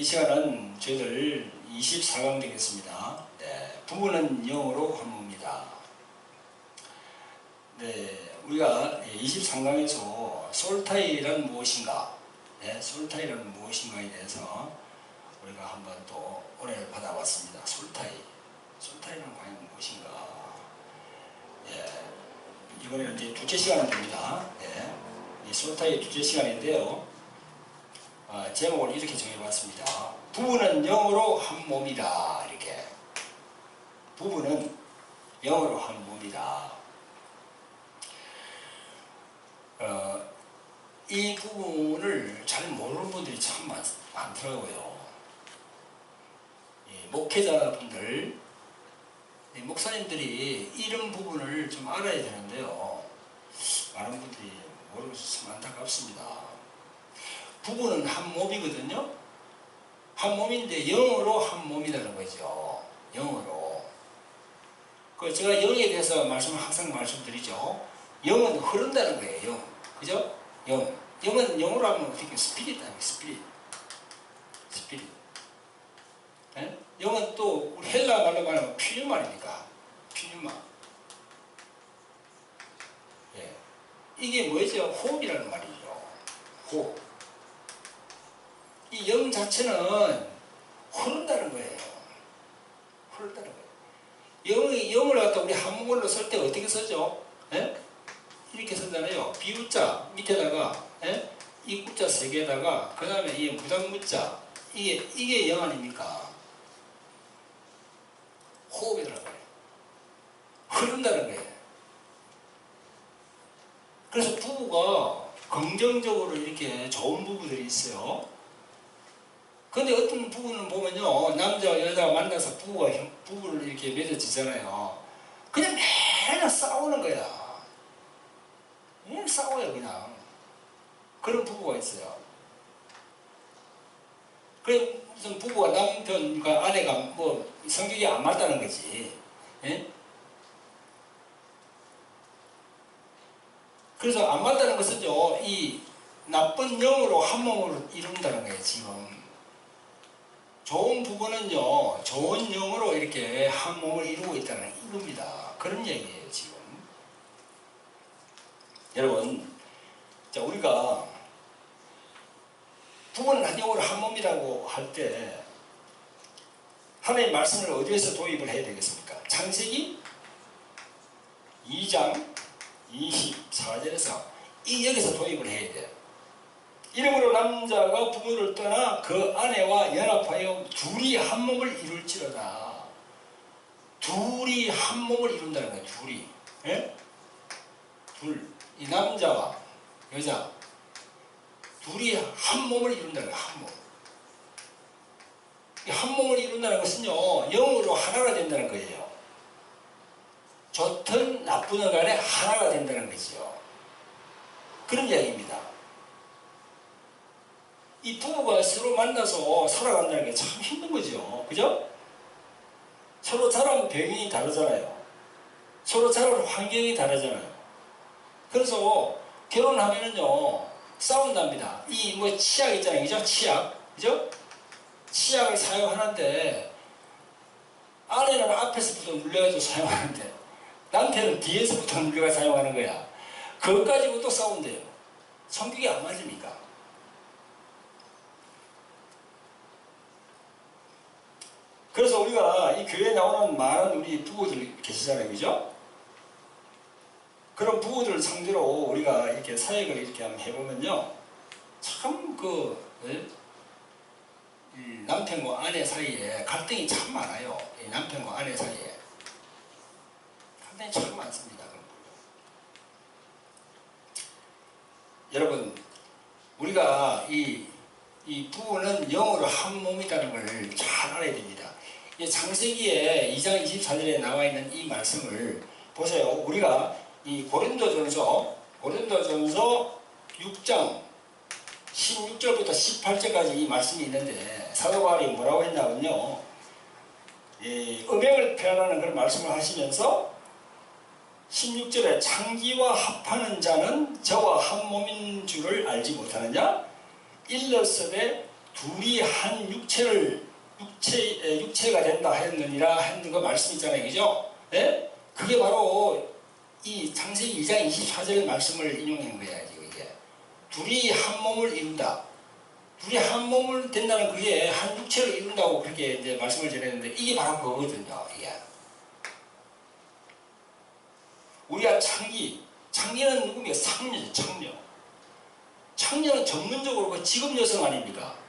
이 시간은 저희들 24강 되겠습니다. 네, 부분은 영어로 관모입니다. 네, 우리가 23강에서 솔타이란 무엇인가, 네, 솔타이란 무엇인가에 대해서 우리가 한번 또 오래 받아봤습니다. 솔타이, 솔타이란 과연 무엇인가. 네, 이번에는 이제 두째 시간은 됩니다. 네, 이 솔타이 두째 시간인데요. 어, 제목을 이렇게 정해봤습니다. 부부는 영으로 한 몸이다. 이렇게. 부부는 영으로 한 몸이다. 어, 이 부분을 잘 모르는 분들이 참 많, 많더라고요. 예, 목회자분들, 예, 목사님들이 이런 부분을 좀 알아야 되는데요. 많은 분들이 모르고 참 안타깝습니다. 부부는 한 몸이거든요. 한 몸인데 영으로 한 몸이라는 거죠. 영으로. 그 제가 영에 대해서 말씀 항상 말씀드리죠. 영은 흐른다는 거예요. 영, 그죠? 영. 영은 영어로 하면 어떻게 스피릿 아니에요? 스피릿. 스피릿. 예? 영은 또 헬라 말로 말하면 피뉴마입니까? 피뉴마. 예. 이게 뭐죠? 호흡이라는 말이죠. 호흡. 이 영 자체는 흐른다는 거예요. 흐른다는 거예요. 영이, 영을 갖다 우리 한국어로 쓸 때 어떻게 쓰죠? 예? 이렇게 쓴다네요. 비우자 밑에다가 예? 이 구자 세 개에다가 그 다음에 이 무당무자 이게 이게 영 아닙니까? 호흡이라는 거예요. 흐른다는 거예요. 그래서 부부가 긍정적으로 이렇게 좋은 부부들이 있어요. 근데 어떤 부부는 보면요, 남자와 여자가 만나서 부부가, 형- 부부를 이렇게 맺어지잖아요. 그냥 맨날 싸우는 거야. 그냥 싸워요, 그냥. 그런 부부가 있어요. 그래, 무슨 부부가 남편과 아내가 뭐 성격이 안 맞다는 거지. 예? 그래서 안 맞다는 것은요, 이 나쁜 영으로 한 몸을 이룬다는 거예요, 지금. 좋은 부부는요, 좋은 영으로 이렇게 한 몸을 이루고 있다는 이겁니다. 그런 얘기예요, 지금. 여러분, 자, 우리가 부부는 한 영으로 한 몸이라고 할 때, 하나님의 말씀을 어디에서 도입을 해야 되겠습니까? 창세기 2장 24절에서 이 여기서 도입을 해야 돼요. 이름으로 남자가 부모를 떠나 그 아내와 연합하여 둘이 한 몸을 이룰지로다. 둘이 한 몸을 이룬다는 거예요. 둘이. 예? 둘. 이 남자와 여자. 둘이 한 몸을 이룬다는 거예요. 한 몸. 이한 몸을 이룬다는 것은요. 영으로 하나가 된다는 거예요. 좋든 나쁘든 간에 하나가 된다는 거죠. 그런 이야기입니다. 이 부부가 서로 만나서 살아간다는 게 참 힘든 거죠. 그죠? 서로 자란 배경이 다르잖아요. 서로 자란 환경이 다르잖아요. 그래서 결혼하면은요, 싸운답니다. 이 뭐 치약 있잖아요. 그죠? 치약. 그죠? 치약을 사용하는데, 아내는 앞에서부터 물려가지고 사용하는데, 남편은 뒤에서부터 물려가 사용하는 거야. 그것 가지고 또 싸운대요. 성격이 안 맞으니까. 그래서 우리가 이 교회에 나오는 많은 우리 부부들 계시잖아요. 그죠? 그런 부부들을 상대로 우리가 이렇게 사역을 이렇게 한번 해보면요. 참 그, 예? 이 남편과 아내 사이에 갈등이 참 많아요. 이 남편과 아내 사이에. 갈등이 참 많습니다. 여러분, 우리가 이, 이 부부는 영어로 한 몸이라는 걸 잘 알아야 됩니다. 이 창세기에 2장 24절에 나와 있는 이 말씀을 보세요. 우리가 이 고린도전서 고린도전서 6장 16절부터 18절까지 이 말씀이 있는데 사도 바울이 뭐라고 했냐면요. 이 음행을 표현하는 그런 말씀을 하시면서 16절에 창기와 합하는 자는 저와 한 몸인 줄을 알지 못하느냐? 일러스되 둘이 한 육체를 육체 에, 육체가 된다 하였느니라 하는 그 말씀 있잖아요, 그죠? 예? 그게 바로 이 창세기 2장 24절의 말씀을 인용한 거야, 지금 이게. 둘이 한 몸을 이룬다. 둘이 한 몸을 된다는 그게 한 육체를 이룬다고 그렇게 이제 말씀을 전했는데 이게 바로 그거거든요, 이게. 우리가 창기, 창기는 누굽니까? 상녀죠, 창녀. 창녀는 전문적으로 그 직업 여성 아닙니까?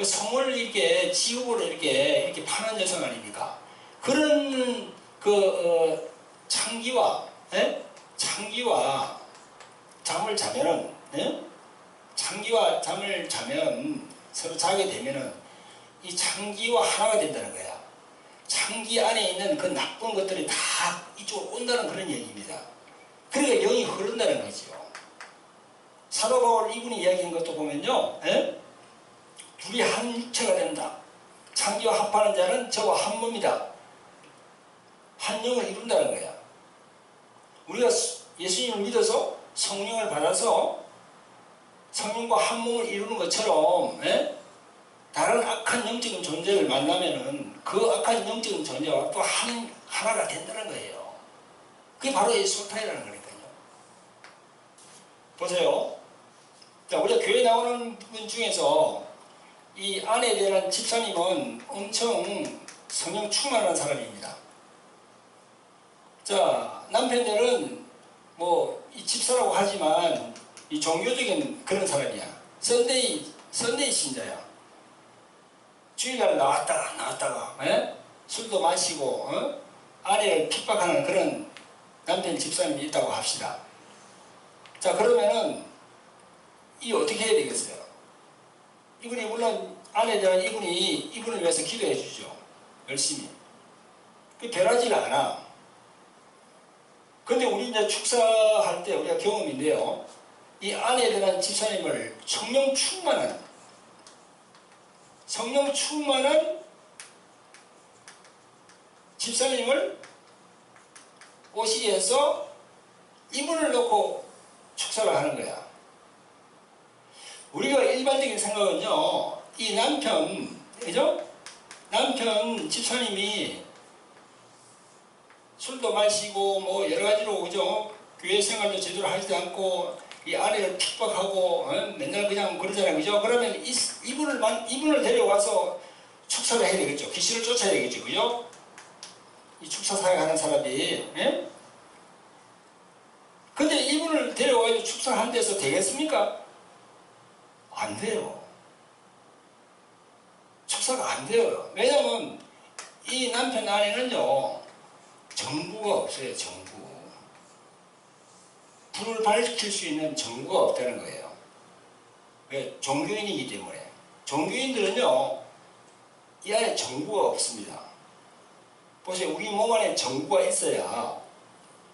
그 성을 이렇게 직업으로 이렇게 이렇게 파는 여성 아닙니까? 그런 그 어, 창기와 예? 창기와 잠을 자면은 예? 장기와 잠을 자면 서로 자게 되면은 이 장기와 하나가 된다는 거야. 장기 안에 있는 그 나쁜 것들이 다 이쪽으로 온다는 그런 얘기입니다. 그러니까 영이 흐른다는 거죠. 사도 바울 이분이 이야기한 것도 보면요. 예? 둘이 한 육체가 된다. 장기와 합하는 자는 저와 한 몸이다. 한 영을 이룬다는 거야. 우리가 예수님을 믿어서 성령을 받아서 성령과 한 몸을 이루는 것처럼 예? 다른 악한 영적인 존재를 만나면은 그 악한 영적인 존재와 또 한, 하나가 된다는 거예요. 그게 바로 이 소타이라는 거니까요. 보세요. 자, 우리가 교회 나오는 분 중에서 이 아내에 대한 집사님은 엄청 성령 충만한 사람입니다. 자, 남편들은 뭐, 이 집사라고 하지만 이 종교적인 그런 사람이야. 썬데이, 썬데이 신자야. 주일날 나왔다가, 나왔다가, 에? 술도 마시고, 어? 아내를 핍박하는 그런 남편 집사님이 있다고 합시다. 자, 그러면은, 이 어떻게 해야 되겠어요? 이분이 물론 아내에 대한 이분이 이분을 위해서 기도해 주죠. 열심히. 그 변하지는 않아. 근데 우리 이제 축사할 때 우리가 경험인데요. 이 아내에 대한 집사님을 성령 충만한 성령 충만한 집사님을 오시게 해서 이분을 놓고 축사를 하는 거야. 우리가 일반적인 생각은요, 이 남편, 그죠? 남편 집사님이 술도 마시고 뭐 여러 가지로 그죠? 교회 생활도 제대로 하지도 않고 이 아내를 핍박하고 어? 맨날 그냥 그러잖아요, 그죠? 그러면 이, 이분을 만, 이분을 데려와서 축사를 해야 되겠죠. 귀신을 쫓아야 되겠죠, 그죠? 이 축사 사역하는 사람이, 예? 근데 이분을 데려와서 축사한 데서 되겠습니까? 안 돼요. 축사가 안 돼요. 왜냐면 이 남편 안에는요 정부가 없어요. 정부. 불을 밝힐 수 있는 정부가 없다는 거예요. 왜? 종교인이기 때문에. 종교인들은요 이 안에 정부가 없습니다. 보세요. 우리 몸 안에 정부가 있어야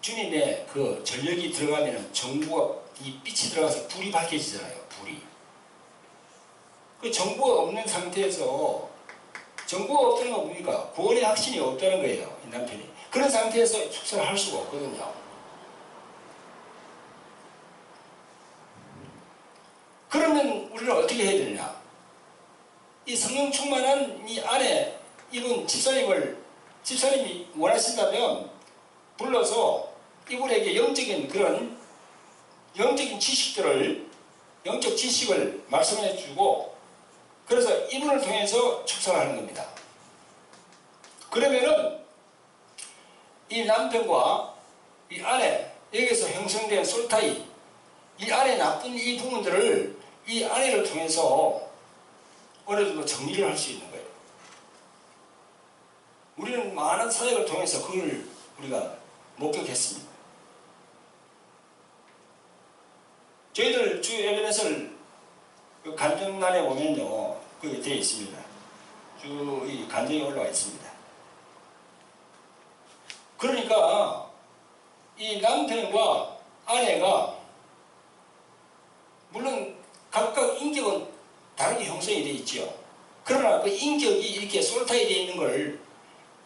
주님의 그 전력이 들어가면 정부가 이 빛이 들어가서 불이 밝혀지잖아요. 불이. 그 정보가 없는 상태에서 정보가 없다는 건 뭡니까? 구원의 확신이 없다는 거예요. 이 남편이. 그런 상태에서 축사를 할 수가 없거든요. 그러면 우리는 어떻게 해야 되냐? 이 성령 충만한 이 안에 이분 집사님을 집사님이 원하신다면 불러서 이분에게 영적인 그런 영적인 지식들을 영적 지식을 말씀해 주고 그래서 이분을 통해서 축사를 하는 겁니다. 그러면은 이 남편과 이 아내 여기서 형성된 솔타이 이 안에 나쁜 이 부분들을 이 아내를 통해서 어느 정도 정리를 할 수 있는 거예요. 우리는 많은 사역을 통해서 그걸 우리가 목격했습니다. 저희들 주 에베네스를 그 간정란에 보면요, 그게 되어 있습니다. 쭉 이 간정이 올라와 있습니다. 그러니까 이 남편과 아내가 물론 각각 인격은 다르게 형성이 되어 있죠. 그러나 그 인격이 이렇게 솔타이 되어 있는 걸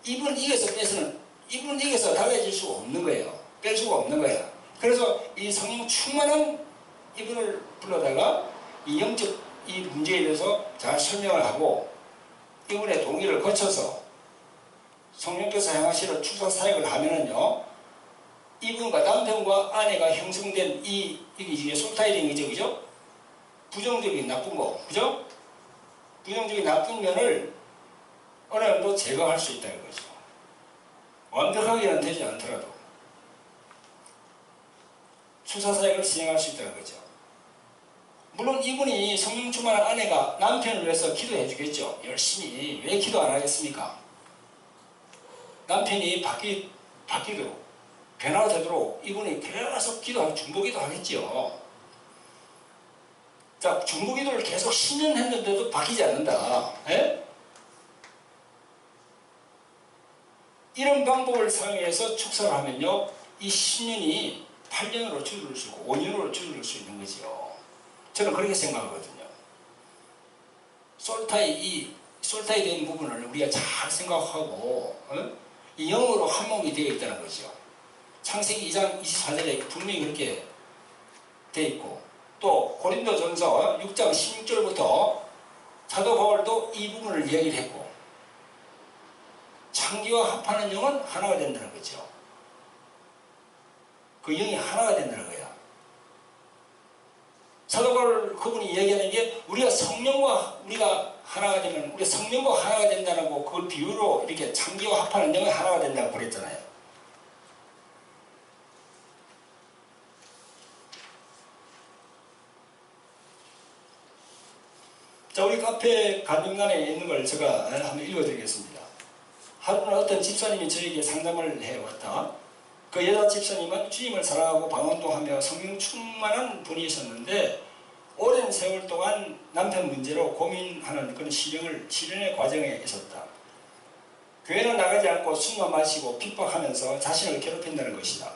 이분 이겨서 빼서는 이분 이겨서 달라질 수가 없는 거예요. 뺄 수가 없는 거야. 그래서 이 성령 충만한 이분을 불러다가 이 영적 이 문제에 대해서 잘 설명을 하고 이분의 동의를 거쳐서 성령께서 행하시는 축사 사역을 하면은요 이분과 남편과 아내가 형성된 이 이게 이게 솔타이링 이죠 그죠? 부정적인 나쁜 거 그죠? 부정적인 나쁜 면을 어느 정도 제거할 수 있다는 거죠. 완벽하게는 되지 않더라도 수사 사역을 진행할 수 있다는 거죠. 물론 이분이 성령 충만한 아내가 남편을 위해서 기도해 주겠죠. 열심히. 왜 기도 안 하겠습니까? 남편이 바뀌, 바뀌도록, 변화가 되도록 이분이 계속 기도, 중보기도 하겠지요. 자, 중보기도를 계속 10년 했는데도 바뀌지 않는다. 예? 이런 방법을 사용해서 축사를 하면요, 이 10년이 8년으로 줄을 수 있고 5년으로 줄을 수 있는 거죠. 저는 그렇게 생각하거든요. 솔타이 이 솔타이 된 부분을 우리가 잘 생각하고 어? 이 영으로 한 몸이 되어 있다는 거죠. 창세기 2장 24절에 분명히 그렇게 되어 있고 또 고린도전서 6장 16절부터 사도 바울도 이 부분을 이야기를 했고 창기와 합하는 영은 하나가 된다는 거죠. 그 영이 하나가 된다는 거야. 사도 바울 그분이 이야기하는 게 우리가 성령과 우리가 하나가 되면 우리 성령과 하나가 된다는 거 그걸 비유로 이렇게 창기와 합하는 영이 하나가 된다고 그랬잖아요. 자, 우리 카페 간증란에 있는 걸 제가 한번 읽어드리겠습니다. 하루는 어떤 집사님이 저에게 상담을 해왔다. 그 여자 집사님은 주님을 사랑하고 방언도 하며 성령 충만한 분이셨는데 오랜 세월 동안 남편 문제로 고민하는 그런 실행을 실현의 과정에 있었다. 교회는 나가지 않고 술만 마시고 핍박하면서 자신을 괴롭힌다는 것이다.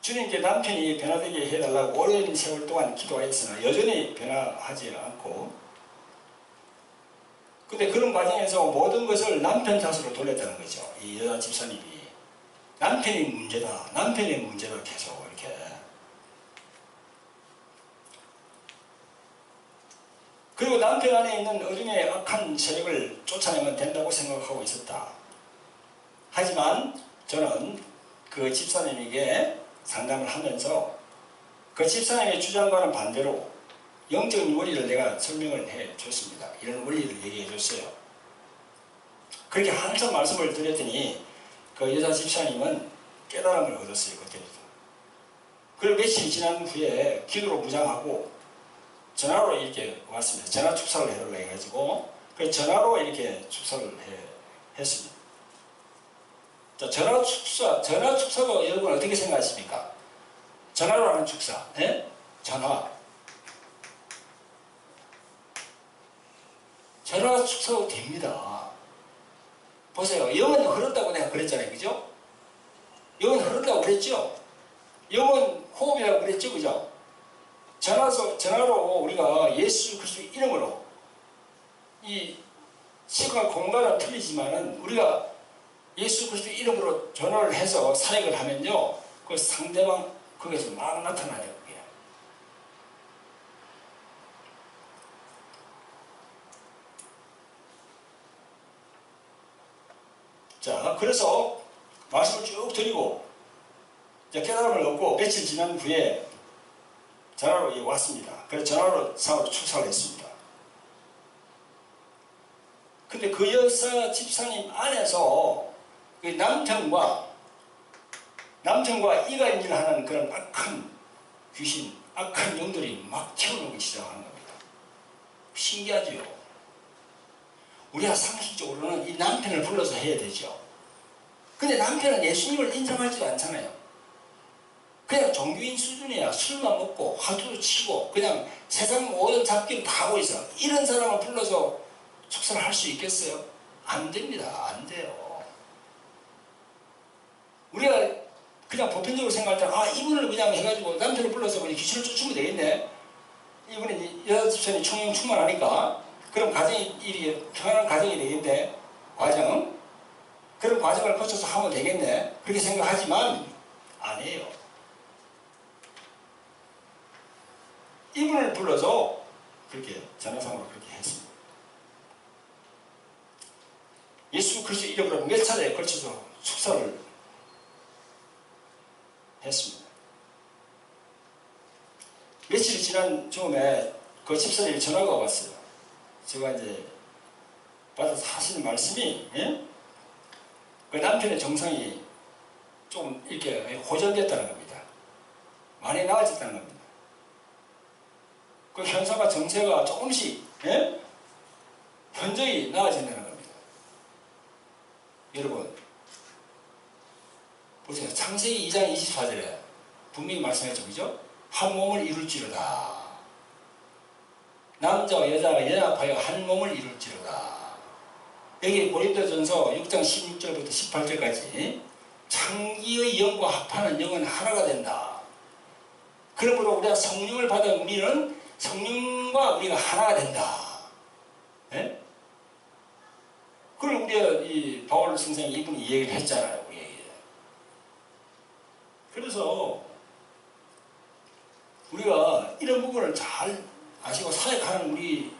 주님께 남편이 변화되게 해달라고 오랜 세월 동안 기도하였으나 여전히 변화하지 않고 근데 그런 과정에서 모든 것을 남편 탓으로 돌렸다는 거죠. 이 여자 집사님이 남편이 문제다. 남편이 문제다. 계속 이렇게 그리고 남편 안에 있는 어둠의 악한 세력을 쫓아내면 된다고 생각하고 있었다. 하지만 저는 그 집사님에게 상담을 하면서 그 집사님의 주장과는 반대로 영적인 원리를 내가 설명을 해 줬습니다. 이런 원리를 얘기해 줬어요. 그렇게 항상 말씀을 드렸더니 그 여자 집사님은 깨달음을 얻었어요. 그때부터. 그리고 며칠 지난 후에 기도로 무장하고 전화로 이렇게 왔습니다. 전화 축사를 해달라 해가지고 그 전화로 이렇게 축사를 해, 했습니다. 자, 전화 축사, 전화 축사도 여러분 어떻게 생각하십니까? 전화로 하는 축사, 예? 전화. 전화 축사도 됩니다. 보세요. 영은 흐른다고 내가 그랬잖아요. 그죠? 영은 흐른다고 그랬죠? 영은 호흡이라고 그랬죠? 그죠? 전화서, 전화로 우리가 예수 그리스도 이름으로 이 시간 공간은 틀리지만은 우리가 예수 그리스도 이름으로 전화를 해서 사역을 하면요. 그 상대방 거기서 막 나타나요. 그게. 자, 그래서 말씀을 쭉 드리고 이제 깨달음을 얻고 며칠 지난 후에 전화로 왔습니다. 그래서 전화로 사업을 축사를 했습니다. 근데 그 여사 집사님 안에서 그 남편과 남편과 이간질을 하는 그런 악한 귀신, 악한 영들이 막 튀어나오기 시작하는 겁니다. 신기하죠? 우리가 상식적으로는 이 남편을 불러서 해야 되죠. 근데 남편은 예수님을 인정하지도 않잖아요. 그냥 종교인 수준이야. 술만 먹고 화두도 치고 그냥 세상 모든 잡기를 다 하고 있어. 이런 사람을 불러서 축사를 할 수 있겠어요? 안 됩니다. 안 돼요. 우리가 그냥 보편적으로 생각할 때, 아, 이분을 그냥 해가지고 남편을 불러서 귀신을 쫓으면 되겠네. 이분이 여자 집사님 충만하니까, 그럼 가정이, 일이 평안한 가정이 되겠네. 과정. 그런 과정을 거쳐서 하면 되겠네. 그렇게 생각하지만, 아니에요. 이분을 불러서 그렇게 전화상으로 그렇게 했습니다. 예수 그리스도 이름으로 몇 차례에 걸쳐서 축사를 했습니다. 며칠 지난 즈음에 그 집사님이 전화가 왔어요. 제가 이제 받아서 하시는 말씀이 예? 그 남편의 정상이 좀 이렇게 호전됐다는 겁니다. 많이 나아졌다는 겁니다. 그 현상과 정세가 조금씩 예? 현저히 나아진다는 겁니다. 여러분 보세요. 창세기 2장 24절에 분명히 말씀했죠. 그죠? 한 몸을 이룰지로다. 남자와 여자가 연합하여 한 몸을 이룰지로다. 여기 고린도 전서 6장 16절부터 18절까지 창기의 영과 합하는 영은 하나가 된다. 그러므로 우리가 성령을 받은 우리는 성령과 우리가 하나가 된다. 예? 그걸 우리가 이 바울 선생이 이분이 이 얘기를 했잖아요. 우리에게. 그래서 우리가 이런 부분을 잘 아시고 사역하는 우리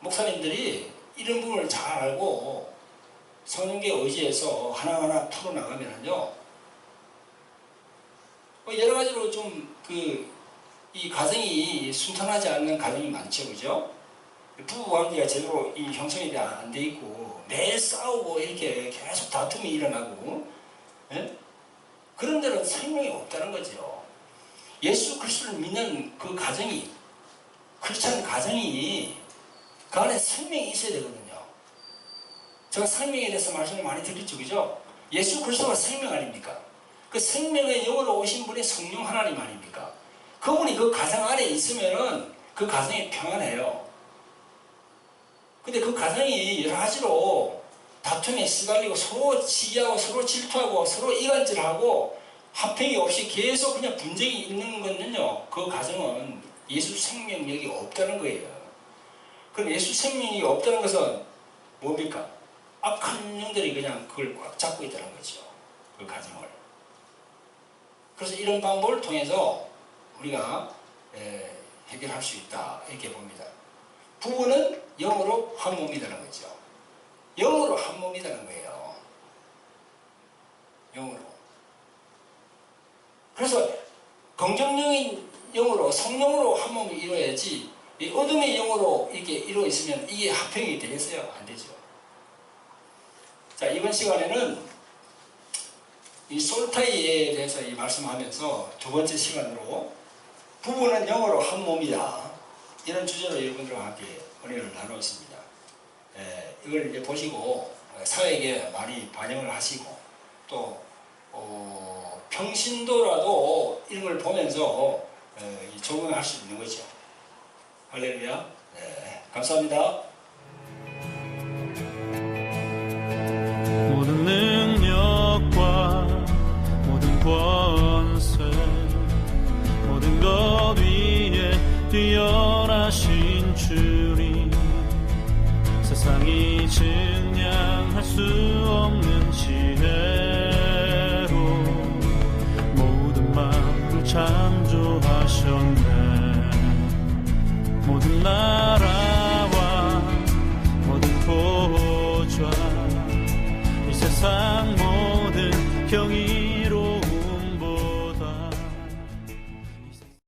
목사님들이 이런 부분을 잘 알고 성령계 의지에서 하나하나 풀어나가면은요, 뭐 여러 가지로 좀 그, 이 가정이 순탄하지 않는 가정이 많죠, 그죠? 부부 관계가 제대로 이 형성이 안 돼 있고, 매일 싸우고 이렇게 계속 다툼이 일어나고, 예? 그런 데는 생명이 없다는 거죠. 예수 그리스도를 믿는 그 가정이, 크리스찬 가정이 그 안에 생명이 있어야 되거든요. 제가 생명에 대해서 말씀을 많이 드렸죠, 그죠? 예수 그리스도가 생명 아닙니까? 그 생명의 영으로 오신 분이 성령 하나님 아닙니까? 그분이 그 가정 안에 있으면은 그 가정이 평안해요. 근데 그 가정이 여러 가지로 다툼에 시달리고 서로 시기하고 서로 질투하고 서로 이간질하고 화평이 없이 계속 그냥 분쟁이 있는 거는요, 그 가정은 예수 생명력이 없다는 거예요. 그럼 예수 생명이 없다는 것은 뭡니까? 악한 영들이 그냥 그걸 꽉 잡고 있다는 거죠. 그 가정을. 그래서 이런 방법을 통해서 우리가 에, 해결할 수 있다. 이렇게 봅니다. 부부는 영으로 한 몸이라는 거죠. 영으로 한 몸이라는 거예요. 영으로. 그래서 긍정적인 영으로 성령으로 한 몸이 이루어야지 이 어둠의 영으로 이렇게 이루어 있으면 이게 합평이 되겠어요? 안 되죠. 자 이번 시간에는 이 솔타이에 대해서 이 말씀하면서 두 번째 시간으로 부부는 영어로 한 몸이다 이런 주제로 여러분들과 함께 은혜를 나누었습니다. 예, 이걸 이제 보시고 사회에 많이 반영을 하시고 또 어, 평신도라도 이런 걸 보면서 어, 이 적응할 수 있는 거죠. 할렐루야. 네, 감사합니다.